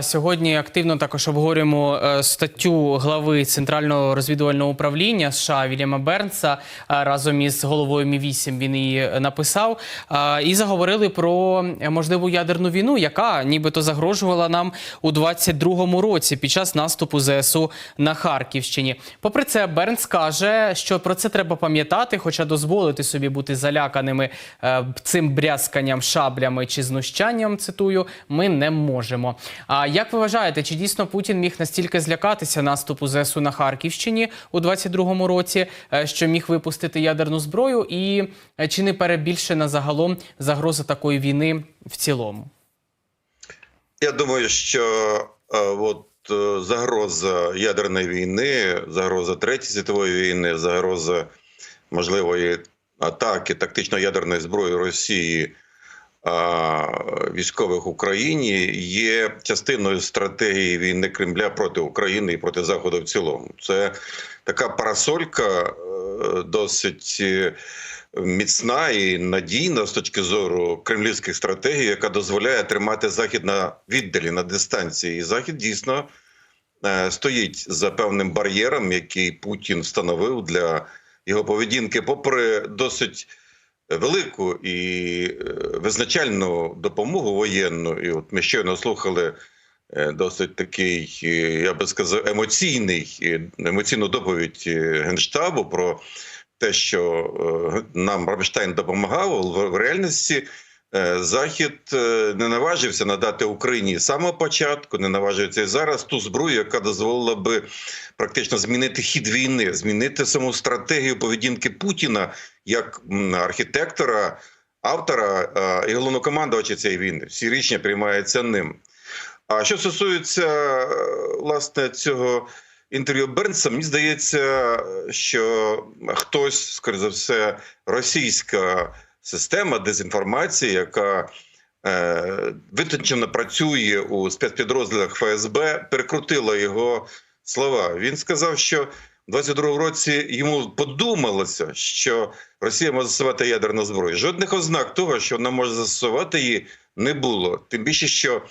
Сьогодні активно також обговорюємо е, статтю глави Центрального розвідувального управління США Вільяма Бернса е, разом із головою Мі 8 Він її написав Е, і заговорили про можливу ядерну війну, яка нібито загрожувала нам у 22-му році під час наступу ЗСУ на Харківщині. Попри це, Бернс каже, що про це треба пам'ятати, хоча дозволити собі бути заляканими цим брязканням шаблями чи знущанням, цитую, ми не можемо. Як ви вважаєте, чи дійсно Путін міг настільки злякатися наступу ЗСУ на Харківщині у 22-му році, е, що міг випустити ядерну зброю, і е, чи не перебільшена загалом загроза такої війни в цілому? Я думаю, що е, от е, загроза ядерної війни, загроза Третьої світової війни, загроза можливої атаки тактично-ядерної зброї Росії військових в Україні є частиною стратегії війни Кремля проти України і проти Заходу в цілому. Це така парасолька е, досить. е, Міцна і надійна з точки зору кремлівських стратегій, яка дозволяє тримати захід на віддалі на дистанції. І захід дійсно е, стоїть за певним бар'єром, який Путін встановив для його поведінки, попри досить велику і е, визначальну допомогу воєнну. І от ми щойно слухали е, досить такий, е, я би сказав, емоційний емоційну доповідь генштабу про те, що нам Рамштайн допомагав в реальності. Е, Захід е, не наважився надати Україні з самого початку, не наважується і зараз ту зброю, яка дозволила би практично змінити хід війни, змінити саму стратегію поведінки Путіна як архітектора, автора і головнокомандувача цієї війни. Всі рішення приймаються ним. А що стосується е, власне цього інтерв'ю Бернса, мені здається, що хтось, скоріше за все, російська система дезінформації, яка е, витончено працює у спецпідрозділах ФСБ, перекрутила його слова. Він сказав, що в 22-му році йому подумалося, що Росія може застосувати ядерну зброю. Жодних ознак того, що вона може застосувати її, не було. Тим більше, що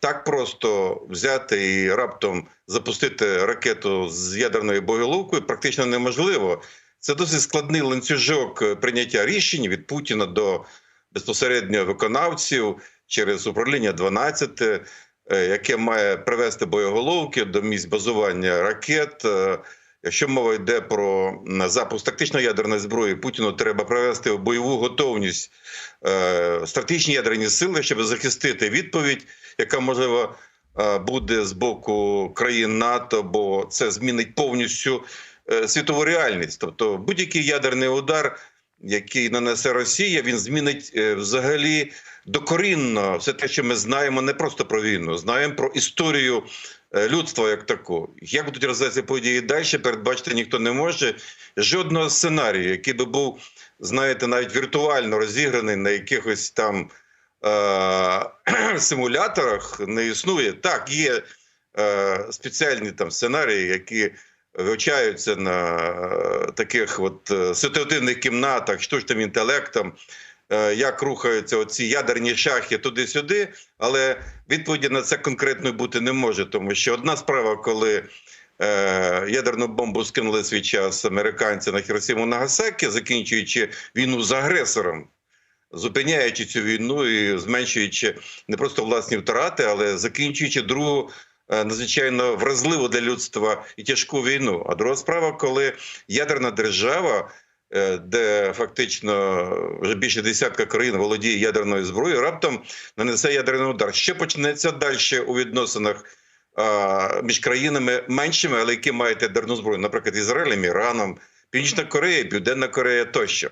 так просто взяти і раптом запустити ракету з ядерною боєголовкою практично неможливо. Це досить складний ланцюжок е, прийняття рішень від Путіна до безпосередньо виконавців через управління 12, е, яке має привести боєголовки до місць базування ракет. Е, Якщо мова йде про запуск тактичної ядерної зброї, Путіну треба привести в бойову готовність стратегічні ядерні сили, щоб захистити відповідь, яка можливо буде з боку країн НАТО, бо це змінить повністю світову реальність. Тобто, будь-який ядерний удар, який нанесе Росія, він змінить е, взагалі докорінно все те, що ми знаємо, не просто про війну, знаємо про історію е, людства як таку. Як будуть розвиватися події далі, передбачити ніхто не може. Жодного сценарію, який би був, знаєте, навіть віртуально розіграний на якихось там е- симуляторах, не існує. Так, є е- спеціальні там сценарії, які вивчаються на е, таких от е, ситуативних кімнатах, штучним інтелектом. е, Як рухаються оці ядерні шахи туди-сюди, але відповіді на це конкретно бути не може, тому що одна справа, коли ядерну бомбу скинули свій час американці на Хіросіму Нагасакі, закінчуючи війну з агресором, зупиняючи цю війну і зменшуючи не просто власні втрати, але закінчуючи другу надзвичайно вразливу для людства і тяжку війну. А друга справа, коли ядерна держава. е, Де фактично вже більше десятка країн володіє ядерною зброєю, раптом нанесе ядерний удар. Що почнеться далі у відносинах між країнами меншими, але які мають ядерну зброю, наприклад, Ізраїлем, Іраном, Північна Корея, Південна Корея тощо.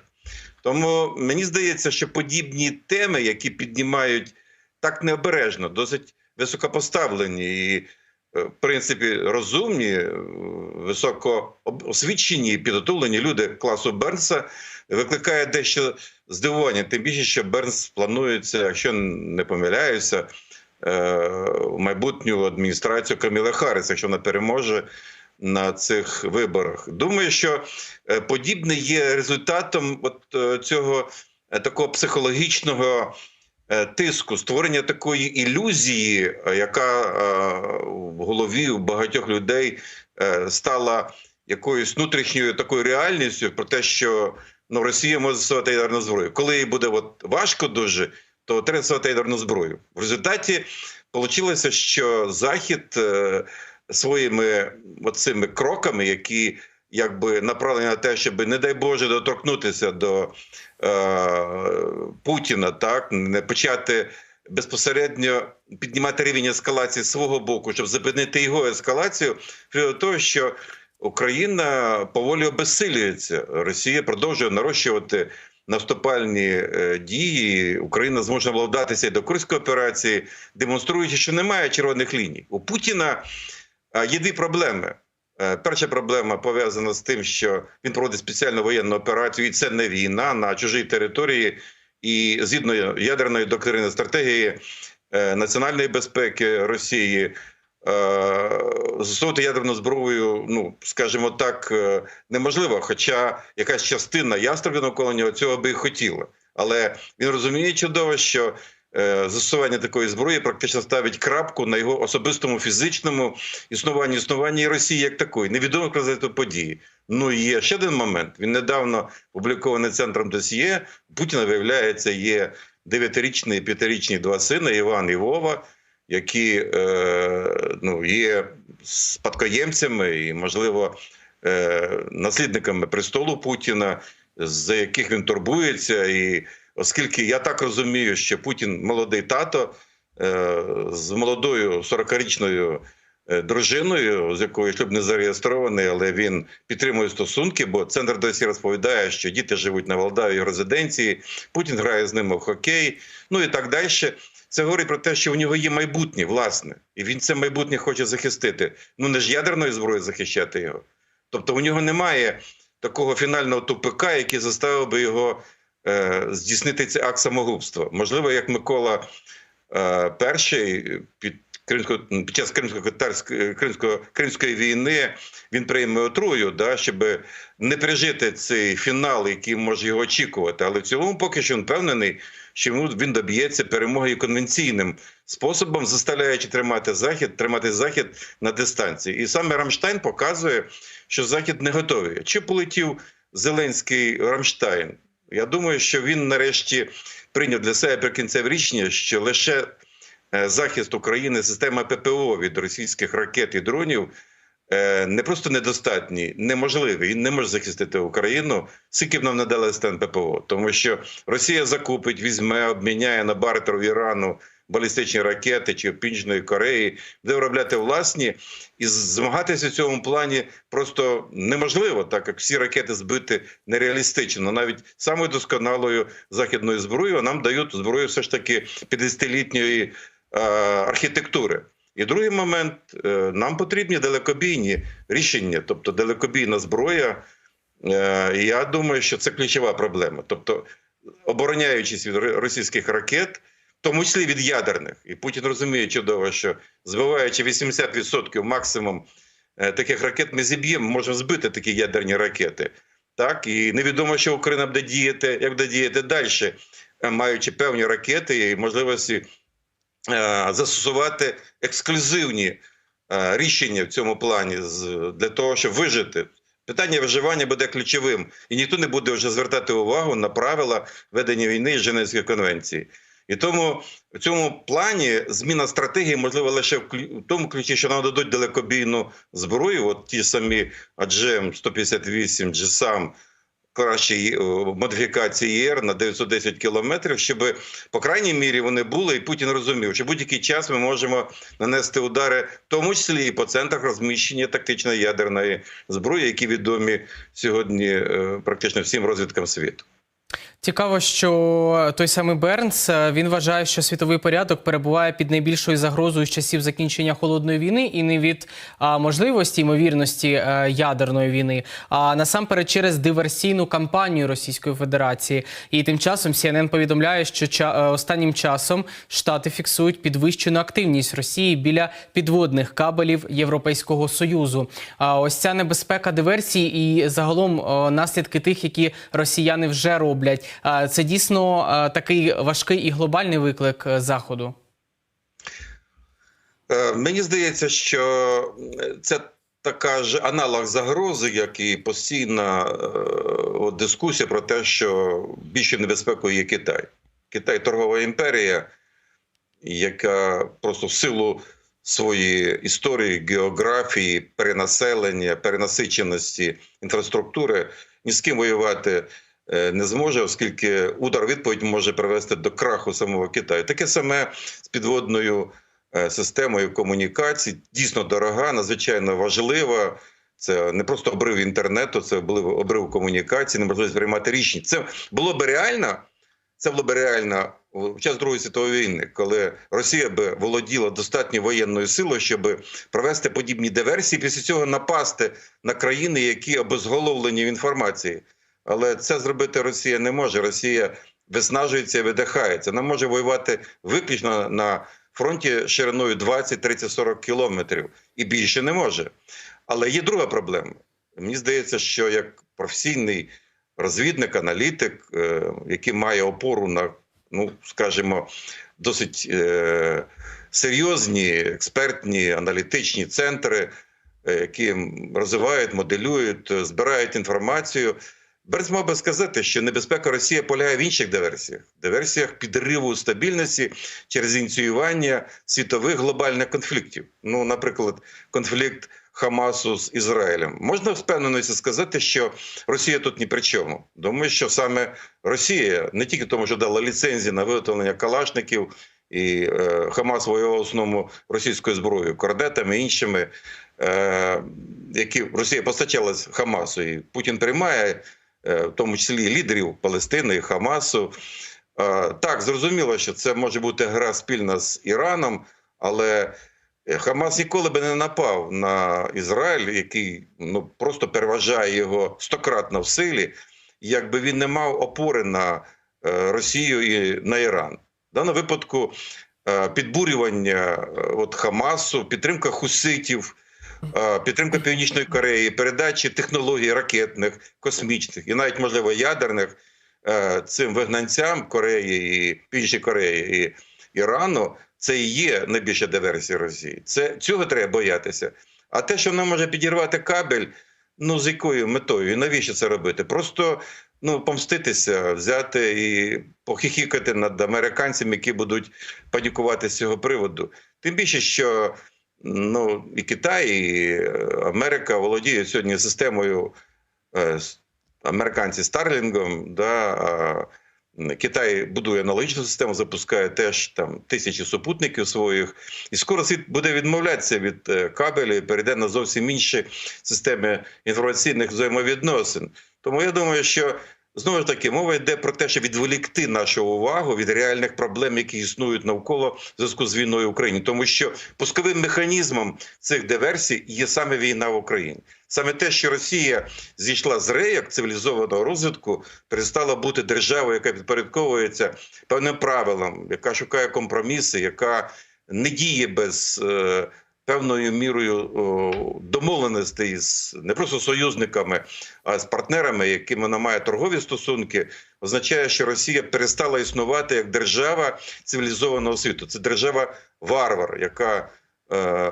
Тому мені здається, що подібні теми, які піднімають так необережно, досить високопоставлені і, е, в принципі, розумні, е, високо об- освічені і підготовлені люди класу Бернса, викликає дещо здивування. Тим більше, що Бернс планується, якщо не помиляюся, е, в майбутню адміністрацію Каміла Харріс, якщо вона переможе на цих виборах. Думаю, що подібне є результатом от цього такого психологічного тиску, створення такої ілюзії, е, яка е, в голові у багатьох людей е, стала якоюсь внутрішньою такою реальністю про те, що ну, Росія може застосувати ядерну зброю. Коли їй буде от, важко дуже, то треба застосувати ядерну зброю. В результаті вийшло, що Захід е, своїми цими кроками, які якби направлені на те, щоб, не дай Боже, доторкнутися до е, Путіна, так не почати безпосередньо піднімати рівень ескалації свого боку, щоб зупинити його ескалацію, до того, що Україна поволі обезсилюється. Росія продовжує нарощувати наступальні е, дії. Україна зможе владатися і до Курської операції, демонструючи, що немає червоних ліній. У Путіна е, є дві проблеми. Е, Перша проблема пов'язана з тим, що він проводить спеціальну воєнну операцію, і це не війна на чужій території. І згідно ядерної доктрини стратегії е, національної безпеки Росії, е, застосовувати ядерну зброю, ну скажімо так, неможливо. Хоча якась частина ястребів навколо нього цього би і хотіла. Але він розуміє чудово, що застосування такої зброї практично ставить крапку на його особистому фізичному існуванні існуванні Росії як такої. Невідомо це події. Ну і є ще один момент. Він недавно публікований центром досьє. Путіна виявляється, є дев'ятирічні і п'ятирічні два сини Іван і Вова, які е, ну, є спадкоємцями і, можливо, е, наслідниками престолу Путіна, за яких він турбується. І оскільки я так розумію, що Путін молодий тато е, з молодою 40-річною е, дружиною, з якою шлюб не зареєстрований, але він підтримує стосунки, бо центр досі розповідає, що діти живуть на Валдаві резиденції, Путін грає з ними в хокей, ну і так далі. Це говорить про те, що у нього є майбутнє, власне, і він це майбутнє хоче захистити. Ну не ж ядерною зброєю захищати його. Тобто у нього немає такого фінального тупика, який заставив би його здійснити цей акт самогубства. Можливо, як Микола е, перший під Кримсько під час кримсько-кримської війни він прийме отрую, да, щоб не пережити цей фінал, який може його очікувати. Але в цілому, поки що він впевнений, що він доб'ється перемоги конвенційним способом, заставляючи тримати захід, тримати захід на дистанції. І саме Рамштайн показує, що захід не готовий. Чи полетів Зеленський Рамштайн? Я думаю, що він нарешті прийняв для себе прикінцеве рішення, що лише е, захист України, система ППО від російських ракет і дронів е, не просто недостатній, неможливий. Він не може захистити Україну, скільки б нам надали стан ППО, тому що Росія закупить, візьме, обміняє на бартер в Ірану балістичні ракети чи Північної Кореї, де виробляти власні, і змагатися в цьому плані просто неможливо, так як всі ракети збити нереалістично. Навіть самою досконалою західною зброєю нам дають зброю все ж таки 50-літньої е, архітектури. І другий момент е, нам потрібні далекобійні рішення, тобто далекобійна зброя. Е, я думаю, що це ключова проблема. Тобто, обороняючись від російських ракет, тому числі від ядерних, і Путін розуміє чудово, що збиваючи 80% максимум е, таких ракет, ми зіб'ємо, можемо збити такі ядерні ракети. Так, і невідомо, що Україна буде діяти, як буде діяти далі, е, маючи певні ракети і можливості е, застосувати ексклюзивні рішення в цьому плані з- для того, щоб вижити. Питання виживання буде ключовим, і ніхто не буде вже звертати увагу на правила ведення війни і Женевської конвенції. І тому в цьому плані зміна стратегії можлива лише в тому ключі, що нам дадуть далекобійну зброю, от ті самі AGM 158, GSAM, кращі е, модифікації ЄР на 910 кілометрів, щоб по крайній мірі вони були, і Путін розумів, що будь-який час ми можемо нанести удари, в тому числі і по центрах розміщення тактичної ядерної зброї, які відомі сьогодні е, практично всім розвідкам світу. Цікаво, що той самий Бернс е, він вважає, що світовий порядок перебуває під найбільшою загрозою з часів закінчення холодної війни, і не від а, можливості ймовірності е, ядерної війни, а насамперед через диверсійну кампанію Російської Федерації. І тим часом CNN повідомляє, що ча- е, останнім часом штати фіксують підвищену активність Росії біля підводних кабелів Європейського союзу. А ось ця небезпека диверсії і загалом е, наслідки тих, які росіяни вже роблять. Це дійсно такий важкий і глобальний виклик е, заходу. Е, Мені здається, що це така ж аналог загрози, як і постійна е, от, дискусія про те, що більшою небезпекою є Китай. Китай торгова імперія, яка просто в силу своєї історії, географії, перенаселення, перенасиченості інфраструктури ні з ким воювати не зможе, оскільки удар відповідь може привести до краху самого Китаю. Таке саме з підводною е, системою комунікацій, дійсно дорога, надзвичайно важлива. Це не просто обрив інтернету, це обрив комунікації, неможливість приймати рішення. Це було б реально. Це було б реально в час Другої світової війни, коли Росія би володіла достатньо воєнною силою, щоб провести подібні диверсії, після цього напасти на країни, які обезголовлені в інформації. Але це зробити Росія не може. Росія виснажується і видихається. Вона може воювати виключно на фронті шириною 20, 30, 40 кілометрів і більше не може. Але є друга проблема. Мені здається, що як професійний розвідник, аналітик, е, який має опору на, ну скажімо, досить е, серйозні експертні аналітичні центри, е, які розвивають, моделюють, збирають інформацію. Берз мав би сказати, що небезпека Росії полягає в інших диверсіях, диверсіях підриву стабільності через ініціювання світових глобальних конфліктів. Ну, наприклад, конфлікт Хамасу з Ізраїлем. Можна з впевненістю сказати, що Росія тут ні при чому. Думаю, що саме Росія не тільки тому, що дала ліцензії на виготовлення калашників, і е, Хамас воював основному російською зброєю, кордетами іншими, е, які Росія постачалась Хамасу, і Путін приймає, в тому числі лідерів Палестини і Хамасу. Е, так, зрозуміло, що це може бути гра спільна з Іраном, але е, Хамас ніколи би не напав на Ізраїль, який ну просто переважає його стократно в силі, якби він не мав опори на е, Росію і на Іран. В даному випадку е, підбурювання е, от Хамасу, підтримка хуситів, е, підтримка Північної Кореї, передачі технологій ракетних, космічних і навіть можливо ядерних е, цим вигнанцям Кореї і Північної Кореї і Ірану. Це і є найбільша диверсія Росії. Це цього треба боятися. А те, що вона може підірвати кабель, ну з якою метою і навіщо це робити? Просто ну помститися, взяти і похихікати над американцями, які будуть панікувати з цього приводу. Тим більше, що ну і Китай, і е, Америка володіють сьогодні системою е, американці Старлінгом. Да, Китай будує аналогічну систему, запускає теж там тисячі супутників своїх, і скоро світ буде відмовлятися від е, кабелю перейде на зовсім інші системи інформаційних взаємовідносин. Тому я думаю, що знову ж таки мова йде про те, щоб відволікти нашу увагу від реальних проблем, які існують навколо в зв'язку з війною в Україні, тому що пусковим механізмом цих диверсій є саме війна в Україні. Саме те, що Росія зійшла з реєк цивілізованого розвитку, перестала бути державою, яка підпорядковується певним правилам, яка шукає компроміси, яка не діє без е, певною мірою домовленостей з не просто союзниками, а з партнерами, якими вона має торгові стосунки, означає, що Росія перестала існувати як держава цивілізованого світу. Це держава варвар, яка е,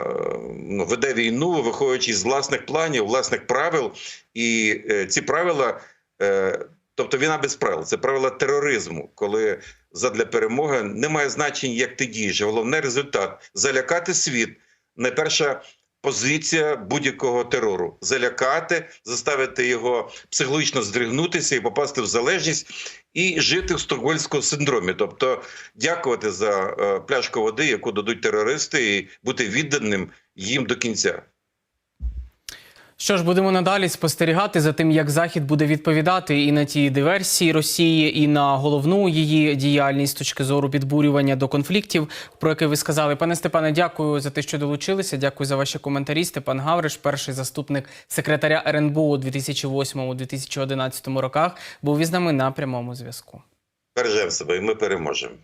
ну, веде війну, виходячи з власних планів, власних правил, і е, ці правила. Е, Тобто війна без правил це правила тероризму, коли задля перемоги немає значення, як ти дієш. Головне результат залякати світ. Найперша позиція будь-якого терору залякати, заставити його психологічно здригнутися і попасти в залежність і жити в стокгольмському синдромі. Тобто, дякувати за е, пляшку води, яку дадуть терористи, і бути відданим їм до кінця. Що ж, будемо надалі спостерігати за тим, як Захід буде відповідати і на ті диверсії Росії, і на головну її діяльність з точки зору підбурювання до конфліктів, про які ви сказали. Пане Степане, дякую за те, що долучилися. Дякую за ваші коментарі. Степан Гавриш, перший заступник секретаря РНБО у 2008-2011 роках, був із нами на прямому зв'язку. Бережемо себе, і ми переможемо.